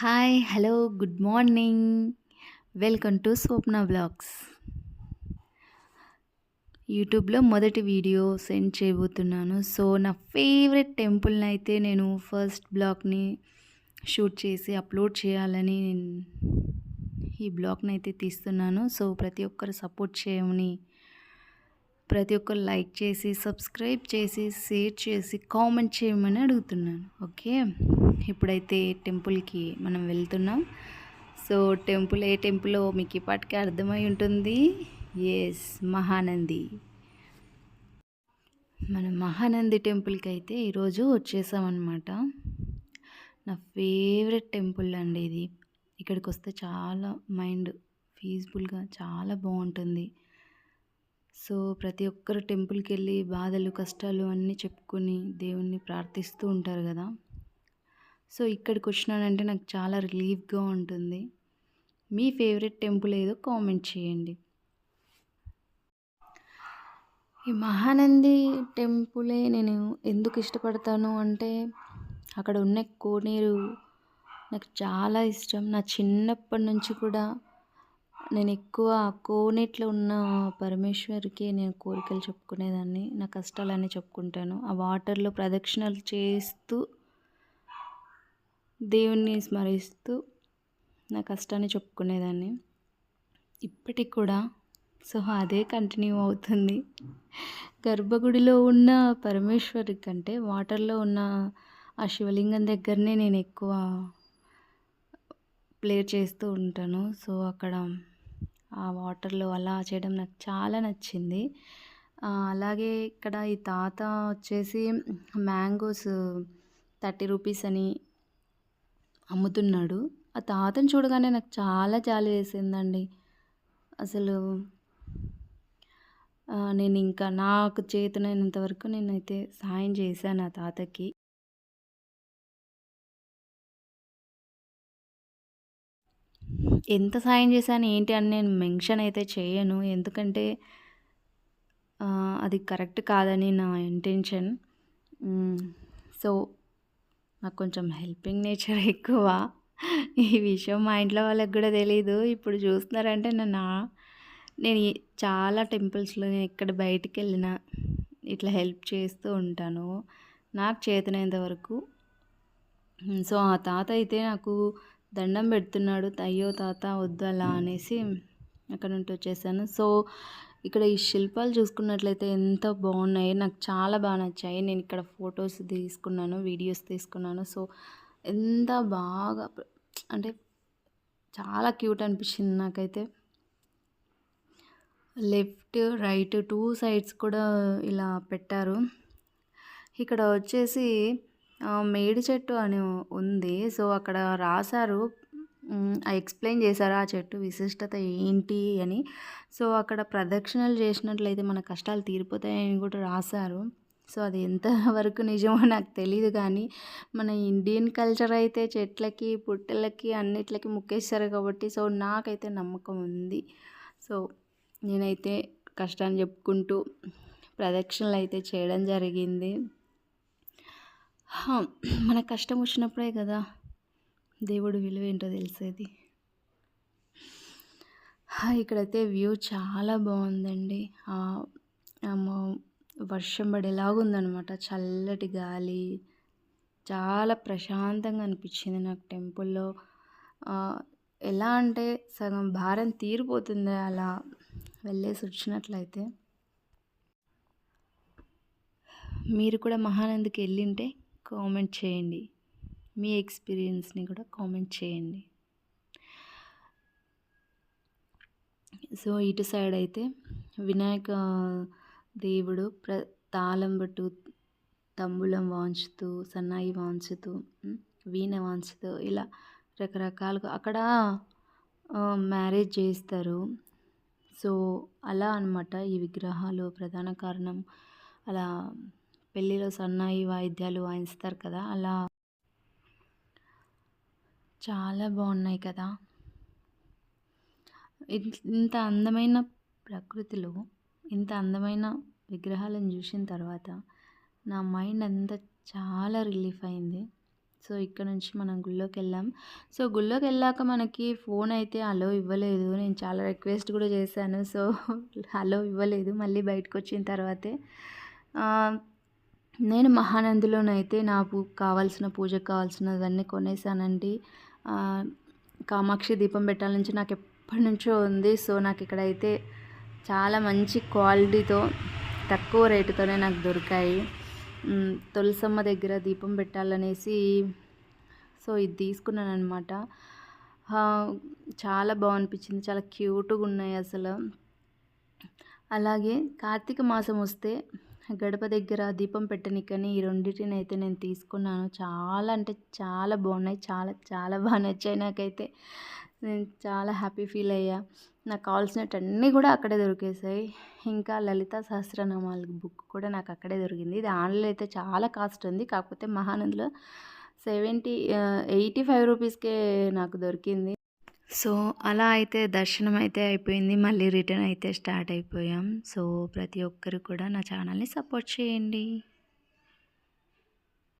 Hi hello good morning welcome to Swapna blogs యూట్యూబ్లో మొదటి video send చేయబోతున్నాను. So నా ఫేవరెట్ టెంపుల్ని అయితే నేను ఫస్ట్ బ్లాగ్ని షూట్ చేసి అప్లోడ్ చేయాలని నేను ఈ బ్లాగ్ని అయితే తీస్తున్నాను. సో ప్రతి ఒక్కరు సపోర్ట్ చేయమని ప్రతి ఒక్కరు లైక్ చేసి సబ్స్క్రైబ్ చేసి షేర్ చేసి కామెంట్ చేయమని అడుగుతున్నాను. ఓకే ఇప్పుడైతే టెంపుల్కి మనం వెళ్తున్నాం. సో టెంపుల్ ఏ టెంపులో మీకు ఇప్పటికే అర్థమై ఉంటుంది? ఎస్ మహానంది. మన మహానంది టెంపుల్కి అయితే ఈరోజు వచ్చేసామన్నమాట. నా ఫేవరెట్ టెంపుల్ అండి ఇది. ఇక్కడికి వస్తే చాలా మైండ్ పీస్ఫుల్గా చాలా బాగుంటుంది. సో ప్రతి ఒక్కరు టెంపుల్కి వెళ్ళి బాధలు కష్టాలు అన్నీ చెప్పుకొని దేవుణ్ణి ప్రార్థిస్తూ ఉంటారు కదా. సో ఇక్కడికి వచ్చినానంటే నాకు చాలా రిలీఫ్గా ఉంటుంది. మీ ఫేవరెట్ టెంపుల్ ఏదో కామెంట్ చేయండి. ఈ మహానంది టెంపులే నేను ఎందుకు ఇష్టపడతాను అంటే అక్కడ ఉన్న కోనేరు నాకు చాలా ఇష్టం. నా చిన్నప్పటి నుంచి కూడా నేను ఎక్కువ కోనేట్లో ఉన్న పరమేశ్వరికి నేను కోరికలు చెప్పుకునేదాన్ని. నా కష్టాలన్నీ చెప్పుకుంటాను. ఆ వాటర్లో ప్రదక్షిణలు చేస్తూ దేవుణ్ణి స్మరిస్తూ నా కష్టాన్ని చెప్పుకునేదాన్ని. ఇప్పటికి కూడా సో అదే కంటిన్యూ అవుతుంది. గర్భగుడిలో ఉన్న పరమేశ్వరి కంటే వాటర్లో ఉన్న ఆ శివలింగం దగ్గరనే నేను ఎక్కువ ప్లే చేస్తూ ఉంటాను. సో అక్కడ ఆ వాటర్లో అలా చేయడం నాకు చాలా నచ్చింది. అలాగే ఇక్కడ ఈ తాత వచ్చేసి మ్యాంగోస్ థర్టీ రూపీస్ అని అమ్ముతున్నాడు. ఆ తాతను చూడగానే నాకు చాలా జాలి వేసిందండి. అసలు నేను ఇంకా నాకు చేతనైనంత వరకు నేనైతే సాయం చేశాను ఆ తాతకి. ఎంత సాయం చేశాను ఏంటి అని నేను మెన్షన్ అయితే చేయను. ఎందుకంటే అది కరెక్ట్ కాదని నా ఇంటెన్షన్. సో నాకు కొంచెం హెల్పింగ్ నేచర్ ఎక్కువ. ఈ విషయం మా ఇంట్లో వాళ్ళకి కూడా తెలీదు. ఇప్పుడు చూస్తున్నారంటే నన్ను నేను చాలా టెంపుల్స్లో నేను ఎక్కడ బయటికి వెళ్ళినా ఇట్లా హెల్ప్ చేస్తూ ఉంటాను. నాకు చేతనైనంత వరకు. సో ఆ తాత అయితే నాకు దండం పెడుతున్నాడు. అయ్యో తాత వద్దు అలా అనేసి అక్కడ నుండి వచ్చేసాను. సో ఇక్కడ ఈ శిల్పాలు చూసుకున్నట్లయితే ఎంత బాగున్నాయి నాకు చాలా బాగా నచ్చాయి. నేను ఇక్కడ ఫొటోస్ తీసుకున్నాను వీడియోస్ తీసుకున్నాను. సో ఎంత బాగా అంటే చాలా క్యూట్ అనిపించింది నాకైతే. లెఫ్ట్ రైట్ టూ సైడ్స్ కూడా ఇలా పెట్టారు. ఇక్కడ వచ్చేసి మేడి చెట్టు అని ఉంది. సో అక్కడ రాశారు ఎక్స్ప్లెయిన్ చేశారు ఆ చెట్టు విశిష్టత ఏంటి అని. సో అక్కడ ప్రదక్షిణలు చేసినట్లయితే మన కష్టాలు తీరిపోతాయని కూడా రాశారు. సో అది ఎంతవరకు నిజమో నాకు తెలియదు కానీ మన ఇండియన్ కల్చర్ అయితే చెట్లకి పుట్టలకి అన్నిట్లకి ముక్కేస్తారు కాబట్టి సో నాకైతే నమ్మకం ఉంది. సో నేనైతే కష్టాన్ని చెప్పుకుంటూ ప్రదక్షిణలు అయితే చేయడం జరిగింది. మన కష్టం వచ్చినప్పుడే కదా. దేవుడు విలువ ఏంటో తెలిసేది. ఇక్కడైతే వ్యూ చాలా బాగుందండి. వర్షం పడేలాగుందనమాట చల్లటి గాలి చాలా ప్రశాంతంగా అనిపించింది నాకు టెంపుల్లో. ఎలా అంటే సగం భారం తీరిపోతుంది అలా వెళ్ళేసి వచ్చినట్లయితే. మీరు కూడా మహానందికి వెళ్ళింటే కామెంట్ చేయండి. మీ ఎక్స్పీరియన్స్ని కూడా కామెంట్ చేయండి. సో ఇటు సైడ్ అయితే వినాయక దేవుడు ప్ర తాళం బట్టు తంబులం వాంచుతూ సన్నాయి వాంచుతూ వీణ వాంచుతూ ఇలా రకరకాలుగా అక్కడ మ్యారేజ్ చేస్తారు. సో అలా అనమాట ఈ విగ్రహాలు ప్రధాన కారణం. అలా పెళ్ళిలో సన్నాయి వాయిద్యాలు వాయిస్తారు కదా అలా చాలా బాగున్నాయి కదా. ఇంత అందమైన ప్రకృతిలో ఇంత అందమైన విగ్రహాలను చూసిన తర్వాత నా మైండ్ అంతా చాలా రిలీఫ్ అయింది. సో ఇక్కడ నుంచి మనం గుళ్ళోకి వెళ్ళాం. సో గుళ్ళోకి వెళ్ళాక మనకి ఫోన్ అయితే అలో ఇవ్వలేదు. నేను చాలా రిక్వెస్ట్ కూడా చేశాను. సో అలో ఇవ్వలేదు. మళ్ళీ బయటకు వచ్చిన తర్వాతే నేను మహానందిలోనైతే నాకు కావాల్సిన పూజకు కావాల్సినవన్నీ కొనేసానండి. కామాక్షి దీపం పెట్టాల నుంచి నాకు ఎప్పటి నుంచో ఉంది. సో నాకు ఇక్కడైతే చాలా మంచి క్వాలిటీతో తక్కువ రేటుతోనే నాకు దొరికాయి. తులసమ్మ దగ్గర దీపం పెట్టాలనేసి సో ఇది తీసుకున్నాను అనమాట చాలా బాగనిపించింది. చాలా క్యూట్గా ఉన్నాయి అసలు. అలాగే కార్తీక మాసం వస్తే గడప దగ్గర దీపం పెట్టనికని ఈ రెండింటిని అయితే నేను తీసుకున్నాను. చాలా అంటే చాలా బాగున్నాయి. చాలా చాలా బాగా నచ్చాయి నాకైతే. నేను చాలా హ్యాపీ ఫీల్ అయ్యా. నాకు కావాల్సినవన్నీ కూడా అక్కడే దొరికేసాయి ఇంకా లలిత సహస్రనామాల బుక్ కూడా నాకు అక్కడే దొరికింది. ఇది ఆన్లైన్ అయితే చాలా కాస్ట్ ఉంది. కాకపోతే మహానందిలో సెవెంటీ ఎయిటీ ఫైవ్ రూపీస్కే నాకు దొరికింది. సో అలా అయితే దర్శనం అయితే అయిపోయింది. మళ్ళీ రిటర్న్ అయితే స్టార్ట్ అయిపోయాం. సో ప్రతి ఒక్కరు కూడా నా ఛానల్ని సపోర్ట్ చేయండి.